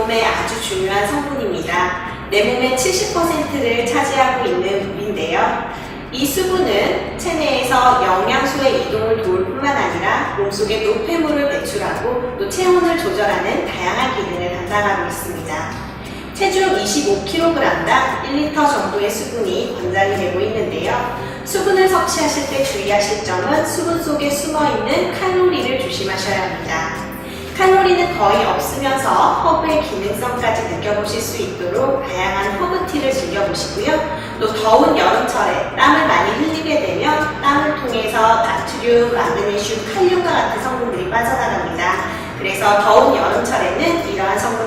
몸에 아주 중요한 성분입니다. 내 몸의 70%를 차지하고 있는 물인데요. 이 수분은 체내에서 영양소의 이동을 도울 뿐만 아니라 몸속에 노폐물을 배출하고 또 체온을 조절하는 다양한 기능을 담당하고 있습니다. 체중 25kg당 1리터 정도의 수분이 권장이 되고 있는데요. 수분을 섭취하실 때 주의하실 점은 수분 속에 숨어 있는 칼로리를 조심하셔야 합니다. 칼로리는 거의 없으면서 허브의 기능성까지 느껴보실 수 있도록 다양한 허브티를 즐겨보시고요. 또 더운 여름철에 땀을 많이 흘리게 되면 땀을 통해서 나트륨, 마그네슘, 칼륨과 같은 성분들이 빠져나갑니다. 그래서 더운 여름철에는 이러한 성분